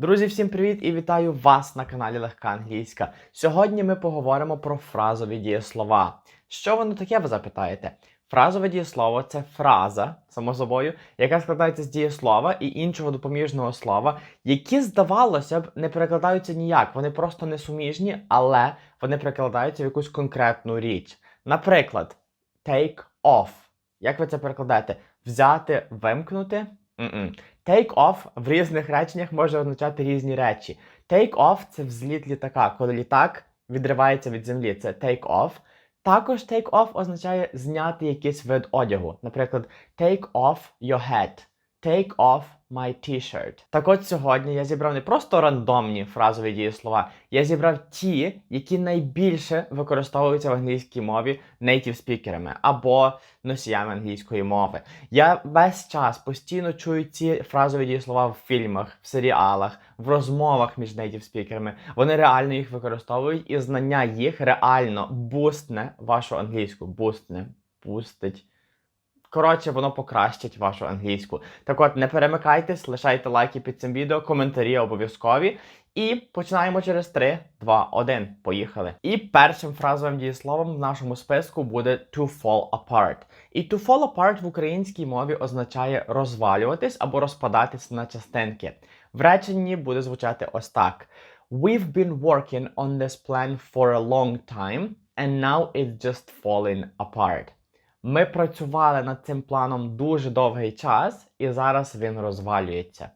Друзі, всім привіт і вітаю вас на каналі Легка Англійська. Сьогодні ми поговоримо про фразові дієслова. Що воно таке, ви запитаєте? Фразове дієслово це фраза, само собою, яка складається з дієслова і іншого допоміжного слова, які, здавалося б, не перекладаються ніяк. Вони просто несуміжні, але вони перекладаються в якусь конкретну річ. Наприклад, take off. Як ви це перекладаєте? Взяти, вимкнути? М-м. Take off в різних реченнях може означати різні речі. Take off це взліт літака, коли літак відривається від землі. Це take off. Також take off означає зняти якийсь вид одягу. Наприклад, take off your hat. Take off my t-shirt. Так от сьогодні я зібрав не просто рандомні фразові дієслова, я зібрав ті, які найбільше використовуються в англійській мові нейтів спікерами або носіями англійської мови. Я весь час постійно чую ці фразові дієслова в фільмах, в серіалах, в розмовах між нейтів спікерами. Вони реально їх використовують, і знання їх реально бустне вашу англійську. Бустне, бустить. Коротше, воно покращить вашу англійську. Так от, не перемикайтесь, лишайте лайки під цим відео, коментарі обов'язкові. І починаємо через 3, 2, 1. Поїхали. І першим фразовим дієсловом в нашому списку буде to fall apart. І to fall apart в українській мові означає розвалюватись або розпадатись на частинки. В реченні буде звучати ось так: We've been working on this plan for a long time, and now it's just falling apart. Ми працювали над цим планом дуже довгий час, і зараз він розвалюється.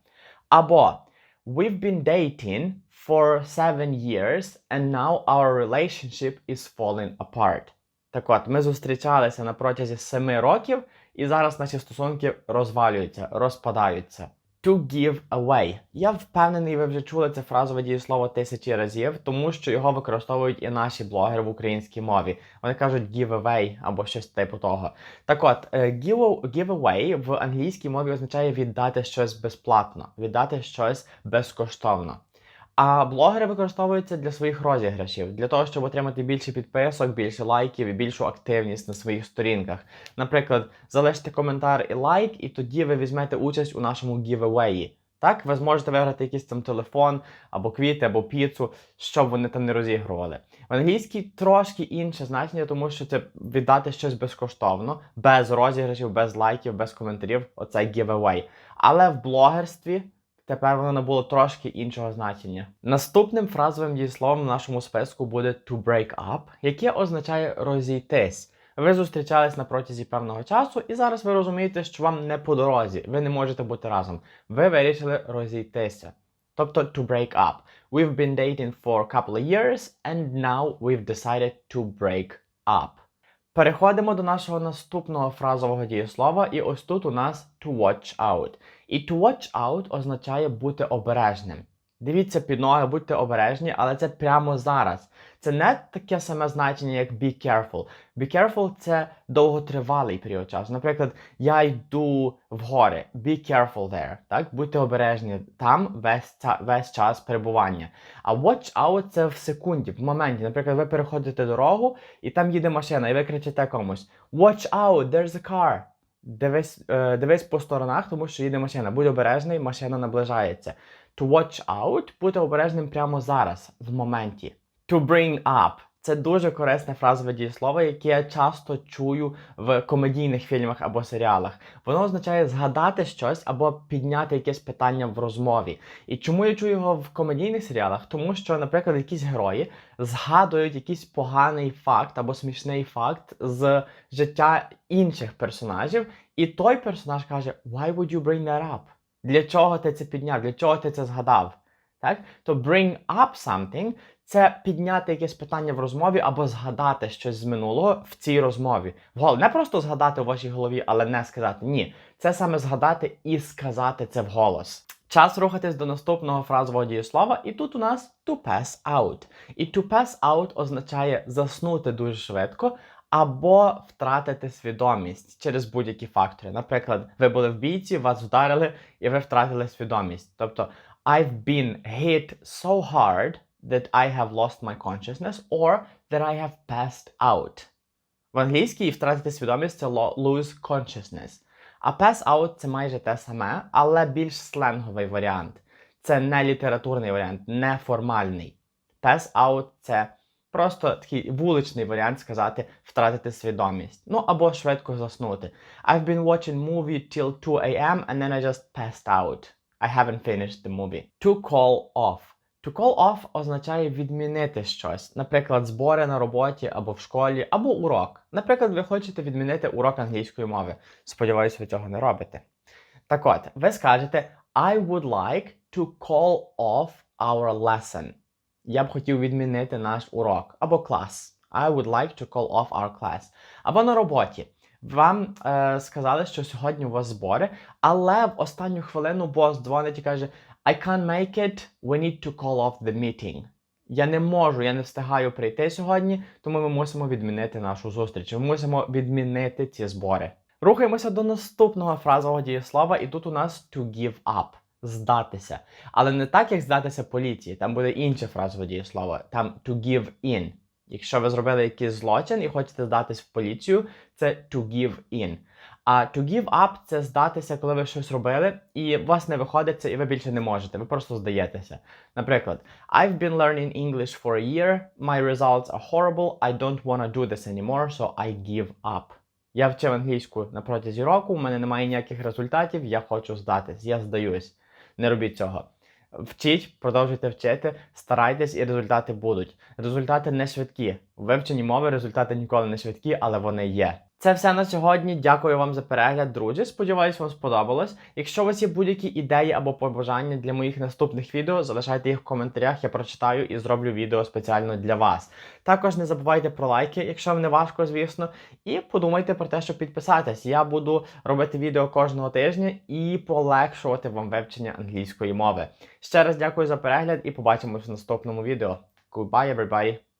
Або We've been dating for seven years, and now our relationship is falling apart. Так от, ми зустрічалися на протязі семи років, і зараз наші стосунки розвалюються, розпадаються. To give away. Я впевнений, ви вже чули це фразове дієслово тисячі разів, тому що його використовують і наші блогери в українській мові. Вони кажуть give away або щось типу того. Так от, е, give, give away в англійській мові означає віддати щось безплатно, віддати щось безкоштовно. А блогери використовуються для своїх розіграшів, для того, щоб отримати більше підписок, більше лайків і більшу активність на своїх сторінках. Наприклад, залиште коментар і лайк, і тоді ви візьмете участь у нашому гівевеї. Так, ви зможете виграти якийсь там телефон, або квіти, або піцу, щоб вони там не розігрували. В англійській трошки інше значення, тому що це віддати щось безкоштовно, без розіграшів, без лайків, без коментарів. Оце giveaway. Але в блогерстві тепер воно набуло трошки іншого значення. Наступним фразовим дієсловом в нашому списку буде to break up, яке означає розійтись. Ви зустрічались на протязі певного часу, і зараз ви розумієте, що вам не по дорозі, ви не можете бути разом. Ви вирішили розійтися. Тобто to break up. We've been dating for a couple of years, and now we've decided to break up. Переходимо до нашого наступного фразового дієслова, і ось тут у нас to watch out. І to watch out означає бути обережним. Дивіться під ноги, будьте обережні, але це прямо зараз. Це не таке саме значення, як be careful. Be careful це довготривалий період часу. Наприклад, я йду в гори. Be careful there. Так? Будьте обережні там весь, весь час перебування. А watch out це в секунді, в моменті. Наприклад, ви переходите дорогу, і там їде машина, і ви кричите комусь: Watch out, there's a car. Дивись, е, дивись по сторонах, тому що їде машина. Будь обережний, машина наближається. To watch out бути обережним прямо зараз, в моменті. To bring up це дуже корисне фразове дієслово, яке я часто чую в комедійних фільмах або серіалах. Воно означає згадати щось або підняти якесь питання в розмові. І чому я чую його в комедійних серіалах? Тому що, наприклад, якісь герої згадують якийсь поганий факт або смішний факт з життя інших персонажів, і той персонаж каже: Why would you bring that up? Для чого ти це підняв? Для чого ти це згадав? Так? То bring up something це підняти якесь питання в розмові або згадати щось з минулого в цій розмові. Вгол не просто згадати у вашій голові, але не сказати. Ні. Це саме згадати і сказати це вголос. Час рухатись до наступного фразового дієслова, і тут у нас to pass out. І to pass out означає заснути дуже швидко. Або втратити свідомість через будь-які фактори. Наприклад, ви були в бійці, вас вдарили, і ви втратили свідомість. Тобто, I've been hit so hard that I have lost my consciousness, or that I have passed out. В англійській втратити свідомість це lose consciousness. А pass out це майже те саме, але більш сленговий варіант. це не літературний варіант, неформальний. Pass out – це просто такий вуличний варіант сказати втратити свідомість. Ну або швидко заснути. I've been watching movie till 2 a.m. and then I just passed out. I haven't finished the movie. To call off. To call off означає відмінити щось, наприклад, збори на роботі або в школі, або урок. Наприклад, ви хочете відмінити урок англійської мови. Сподіваюсь, ви цього не робите. Так от, ви скажете I would like to call off our lesson. Я б хотів відмінити наш урок або клас. I would like to call off our class. Або на роботі. Вам е, сказали, що сьогодні у вас збори, але в останню хвилину бос дзвонить і каже: I can't make it, we need to call off the meeting. Я не можу, я не встигаю прийти сьогодні, тому ми мусимо відмінити нашу зустріч. Ми мусимо відмінити ці збори. Рухаємося до наступного фразового дієслова, і тут у нас to give up здатися. Але не так, як здатися поліції. Там буде інше фразове дієслово. Там to give in. Якщо ви зробили якийсь злочин і хочете здатись в поліцію, це to give in. А to give up це здатися, коли ви щось робили, і у вас не виходить і ви більше не можете. Ви просто здаєтеся. Наприклад, I've been learning English for a year, my results are horrible, I don't wanna do this anymore, so I give up. Я вчив англійську на протязі року, у мене немає ніяких результатів, я хочу здатись, я здаюсь. Не робіть цього. Вчіть, продовжуйте вчити, старайтесь, і результати будуть. Результати не швидкі. В вивченні мови результати ніколи не швидкі, але вони є. Це все на сьогодні. Дякую вам за перегляд, друзі. Сподіваюсь, вам сподобалось. Якщо у вас є будь-які ідеї або побажання для моїх наступних відео, залишайте їх в коментарях, я прочитаю і зроблю відео спеціально для вас. Також не забувайте про лайки, якщо вам не важко, звісно. І подумайте про те, щоб підписатись. Я буду робити відео кожного тижня і полегшувати вам вивчення англійської мови. Ще раз дякую за перегляд і побачимось в наступному відео. Goodbye, everybody!